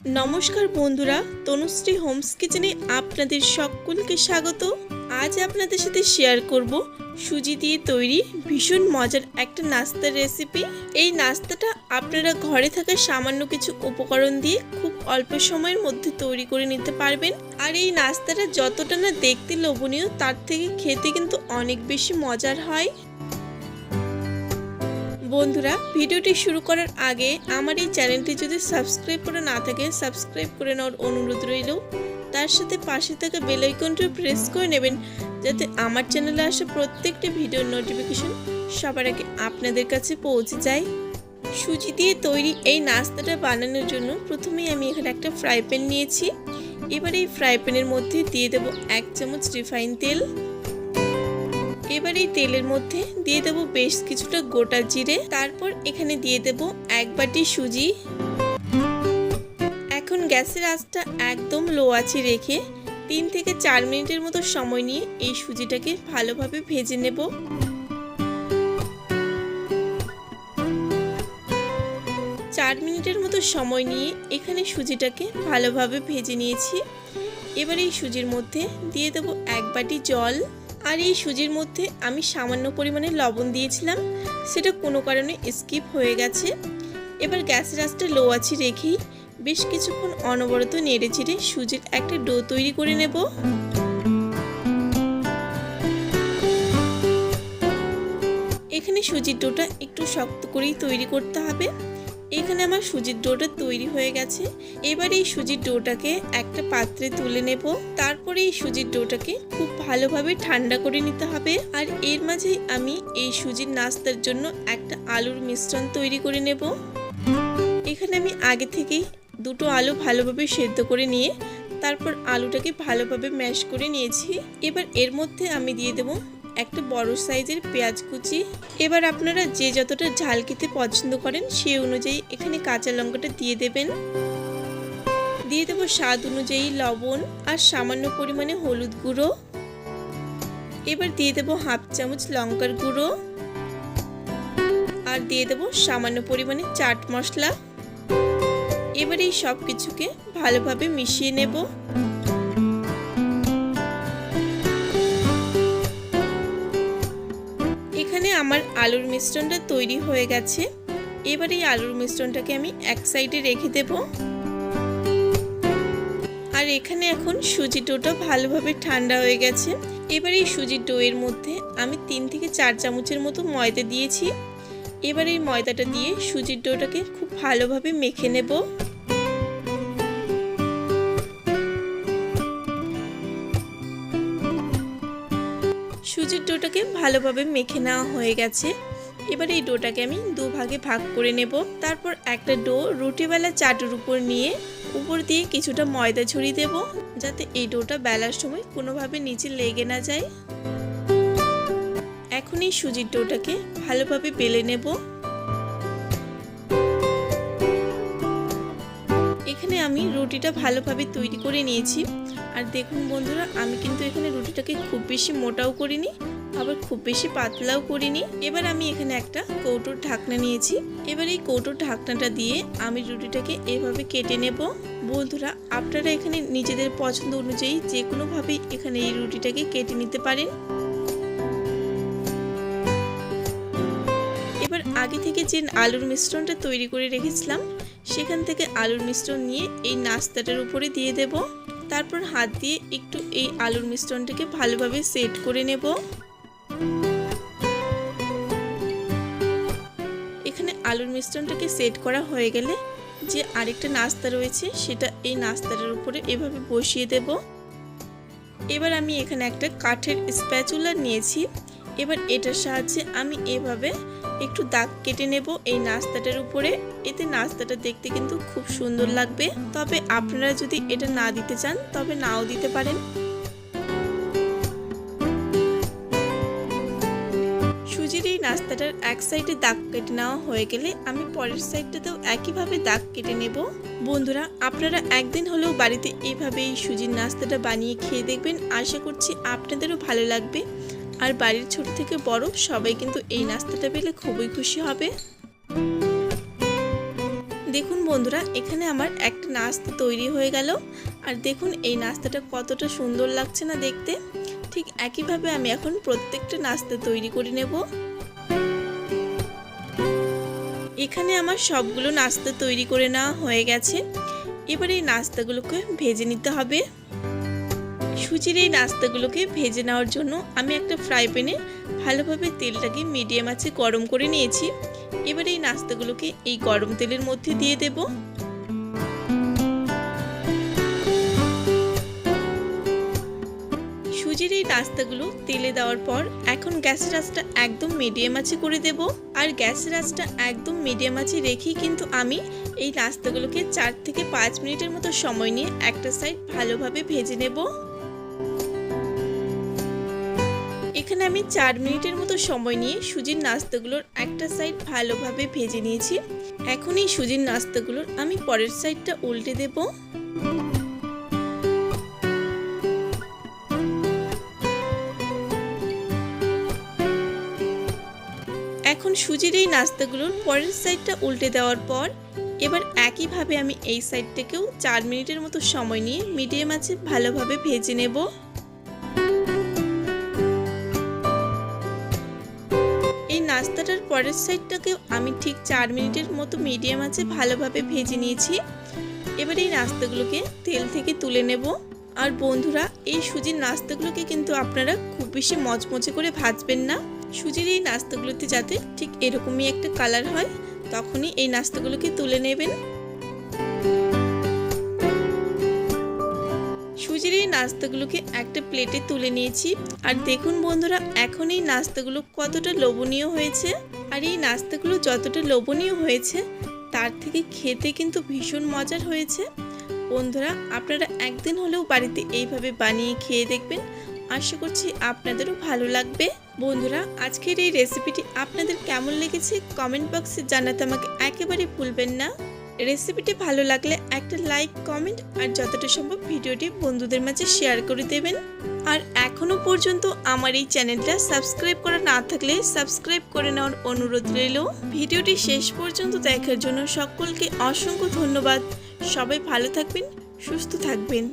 নমস্কার বন্ধুরা, তনুশ্রী হোমস কিচেনে আপনাদের সকলকে স্বাগত। আজ আপনাদের সাথে শেয়ার করব সুজি দিয়ে তৈরি ভীষণ মজার একটা নাস্তার রেসিপি এই নাস্তাটা আপনারা ঘরে থাকা সামান্য কিছু উপকরণ দিয়ে খুব অল্প সময়ের মধ্যে তৈরি করে নিতে পারবেন। আর এই নাস্তাটা যতটা না দেখতে লোভনীয়, তার থেকে খেতে কিন্তু অনেক বেশি মজার হয়। বন্ধুরা, ভিডিওটি শুরু করার আগে আমার এই চ্যানেলটি যদি সাবস্ক্রাইব করে না থাকে সাবস্ক্রাইব করে নেওয়ার অনুরোধ রইল। তার সাথে পাশে থাকা বেল আইকনটি প্রেস করে নেবেন, যাতে আমার চ্যানেলে আসা প্রত্যেকটি ভিডিওর নোটিফিকেশন সবার আগে আপনাদের কাছে পৌঁছে যায়। সুজি দিয়ে তৈরি এই নাস্তাটা বানানোর জন্য প্রথমেই আমি এখানে একটা ফ্রাই প্যান নিয়েছি। এবার এই ফ্রাই প্যানের মধ্যে দিয়ে দেবো এক চামচ রিফাইন তেল এবার এই তেলের মধ্যে দিয়ে দেব বেশ কিছুটা গোটা জিরে। তারপর এখানে দিয়ে দেব এক বাটি সুজি। এখন গ্যাসের আঁচটা একদম লো আছে রেখে তিন থেকে চার মিনিটের মতো সময় নিয়ে এই সুজিটাকে ভালোভাবে ভেজে নেব। চার মিনিটের মতো সময় নিয়ে এখানে সুজিটাকে ভালোভাবে ভেজে নিয়েছি। এবার এই সুজির মধ্যে দিয়ে দেব এক বাটি জল। আর এই সুজির মধ্যে আমি সামান্য পরিমাণে লবণ দিয়েছিলাম। সেটা কোনো কারণে স্কিপ হয়ে গেছে। এবার গ্যাসের আঁচটা লো আছে রেখেই বেশ কিছুক্ষণ অনবরত নেড়ে চেড়ে সুজির একটা ডো তৈরি করে নেব। এখানে সুজির ডোটা একটু শক্ত করেই তৈরি করতে হবে। এখানে আমার সুজির ডোটা তৈরি হয়ে গেছে। এবার এই সুজির ডোটাকে একটা পাত্রে তুলে নেব। তারপরে এই সুজির ডোটাকে খুব ভালোভাবে ঠান্ডা করে নিতে হবে। আর এর মাঝেই আমি এই সুজির নাস্তার জন্য একটা আলুর মিশ্রণ তৈরি করে নেব। এখানে আমি আগে থেকেই দুটো আলু ভালোভাবে সেদ্ধ করে নিয়ে তারপর আলুটাকে ভালোভাবে ম্যাশ করে নিয়েছি। এবার এর মধ্যে আমি দিয়ে দেবো একটা বড় সাইজের পেঁয়াজ কুচি। এবার আপনারা যে যতটা ঝাল খেতে পছন্দ করেন, সেই অনুযায়ী এখানে কাঁচা লঙ্কাটা দিয়ে দেবেন। দিয়ে দেবো স্বাদ অনুযায়ী লবণ আর সামান্য পরিমাণে হলুদ গুঁড়ো। এবার দিয়ে দেবো হাফ চামচ লঙ্কার গুঁড়ো। আর দিয়ে দেবো সামান্য পরিমাণে চাট মশলা। এবার এই সব কিছুকে ভালোভাবে মিশিয়ে নেব। এখানে আমার আলুর মিশ্রণটা তৈরি হয়ে গেছে। এবার এই আলুর মিশ্রণটাকে আমি এক সাইডে রেখে দেব। আর এখানে এখন সুজি ডোটা ভালোভাবে ঠান্ডা হয়ে গেছে। এবার এই সুজির ডোয়ের মধ্যে আমি তিন থেকে চার চামচের মতো ময়দা দিয়েছি। এবার এই ময়দাটা দিয়ে সুজির ডোটাকে খুব ভালোভাবে মেখে নেব। সুজির ডোটাকে ভালোভাবে মেখে নেওয়া হয়ে গেছে। এবার এই ডোটাকে আমি দুভাগে ভাগ করে নেব। তারপর একটা ডো রুটিবেলা চাটুর উপর নিয়ে উপর দিয়ে কিছুটা ময়দা ছড়িয়ে দেব, যাতে এই ডোটা বেলার সময় কোনোভাবে নিচে লেগে না যায়। এখন এই সুজির ডোটাকে ভালোভাবে বেলে নেব। আমি রুটিটা ভালোভাবে তৈরি করে নিয়েছি। আর দেখুন বন্ধুরা, আমি কিন্তু এখানে রুটিটাকে খুব বেশি মোটাও করিনি, আবার খুব বেশি পাতলাও করিনি। এবার আমি এখানে একটা কৌটোর ঢাকনা নিয়েছি। এবার এই কৌটোর ঢাকনাটা দিয়ে আমি রুটিটাকে এভাবে কেটে নেব। বন্ধুরা, আপনারা এখানে নিজেদের পছন্দ অনুযায়ী যে কোনোভাবেই এখানে এই রুটিটাকে কেটে নিতে পারেন। এবার আগে থেকে যে আলুর মিশ্রণটা তৈরি করে রেখেছিলাম সেখান থেকে আলুর মিশ্রণ নিয়ে এই নাস্তাটার উপরে দিয়ে দেব। তারপর হাত দিয়ে একটু এই আলুর মিশ্রণটাকে ভালোভাবে সেট করে নেব। এখানে আলুর মিশ্রণটাকে সেট করা হয়ে গেলে যে আরেকটা নাস্তা রয়েছে সেটা এই নাস্তাটার উপরে এভাবে বসিয়ে দেব। এবার আমি এখানে একটা কাঠের স্প্যাচুলার নিয়েছি। এবার এটার সাহায্যে আমি এভাবে একটু দাগ কেটে নেব এই নাস্তাটার উপরে। এতে নাস্তাটা দেখতে কিন্তু খুব সুন্দর লাগবে। তবে আপনারা যদি এটা না দিতে চান, তবে নাও দিতে পারেন। সুজির এই নাস্তাটার এক সাইডে দাগ কেটে নেওয়া হয়ে গেলে আমি পরের সাইডটাতেও একইভাবে দাগ কেটে নেব। বন্ধুরা, আপনারা একদিন হলেও বাড়িতে এইভাবে এই সুজির নাস্তাটা বানিয়ে খেয়ে দেখবেন। আশা করছি আপনাদেরও ভালো লাগবে। আর বাড়ির ছোট থেকে বড় সবাই কিন্তু এই নাস্তাটা পেলে খুবই খুশি হবে। দেখুন বন্ধুরা, এখানে আমার একটা নাস্তা তৈরি হয়ে গেল। আর দেখুন এই নাস্তাটা কতটা সুন্দর লাগছে না দেখতে। ঠিক একইভাবে আমি এখন প্রত্যেকটা নাস্তা তৈরি করে নেব। এখানে আমার সবগুলো নাস্তা তৈরি করে নেওয়া হয়ে গেছে। এবার এই নাস্তাগুলোকে ভেজে নিতে হবে। সুজির এই নাস্তাগুলোকে ভেজে নেওয়ার জন্য আমি একটা ফ্রাই প্যানে ভালোভাবে তেলটাকে মিডিয়াম আছে গরম করে নিয়েছি। এবার এই নাস্তাগুলোকে এই গরম তেলের মধ্যে দিয়ে দেব। সুজির এই নাস্তাগুলো তেলে দেওয়ার পর এখন গ্যাসের আঁচটা একদম মিডিয়াম আছে করে দেব। আর গ্যাসের আঁচটা একদম মিডিয়াম আছে রেখেই কিন্তু আমি এই নাস্তাগুলোকে চার থেকে পাঁচ মিনিটের মতো সময় নিয়ে একটা সাইড ভালোভাবে ভেজে নেব। এখানে আমি চার মিনিটের মতো সময় নিয়ে সুজির নাস্তাগুলোর একটা সাইড ভালোভাবে ভেজে নিয়েছি। এখন এই সুজির নাস্তাগুলোর আমি পরের সাইডটা উল্টে দেব। এখন সুজির এই নাস্তাগুলোর পরের সাইডটা উল্টে দেওয়ার পর, এবার একইভাবে আমি এই সাইডটাকেও চার মিনিটের মতো সময় নিয়ে মিডিয়াম আছে ভালোভাবে ভেজে নেব। নাস্তাটার পরের সাইডটাকেও আমি ঠিক চার মিনিটের মতো মিডিয়াম আছে ভালোভাবে ভেজে নিয়েছি। এবার এই নাস্তাগুলোকে তেল থেকে তুলে নেব। আর বন্ধুরা, এই সুজির নাস্তাগুলোকে কিন্তু আপনারা খুব বেশি মচমচে করে ভাজবেন না। সুজির এই নাস্তাগুলোতে যাতে ঠিক এরকমই একটা কালার হয়, তখনই এই নাস্তাগুলোকে তুলে নেবেন। নাস্তাগুলোকে একটা প্লেটে তুলে নিয়েছি। আর দেখুন বন্ধুরা, এখন এই নাস্তাগুলো কতটা লোভনীয় হয়েছে। আর এই নাস্তাগুলো যতটা লোভনীয় হয়েছে, তার থেকে খেতে কিন্তু ভীষণ মজার হয়েছে। বন্ধুরা, আপনারা একদিন হলেও বাড়িতে এইভাবে বানিয়ে খেয়ে দেখবেন। আশা করছি আপনাদেরও ভালো লাগবে। বন্ধুরা, আজকের এই রেসিপিটি আপনাদের কেমন লেগেছে? কমেন্ট বক্সে জানাতে আমাকে একেবারে ভুলবেন না। রেসিপিটি ভালো লাগলে একটা লাইক, কমেন্ট আর যতটা সম্ভব ভিডিওটি বন্ধুদের মাঝে শেয়ার করে দেবেন। আর এখনও পর্যন্ত আমার এই চ্যানেলটা সাবস্ক্রাইব করা না থাকলে সাবস্ক্রাইব করে নেওয়ার অনুরোধ রইল। ভিডিওটি শেষ পর্যন্ত দেখার জন্য সকলকে অসংখ্য ধন্যবাদ। সবাই ভালো থাকবেন, সুস্থ থাকবেন।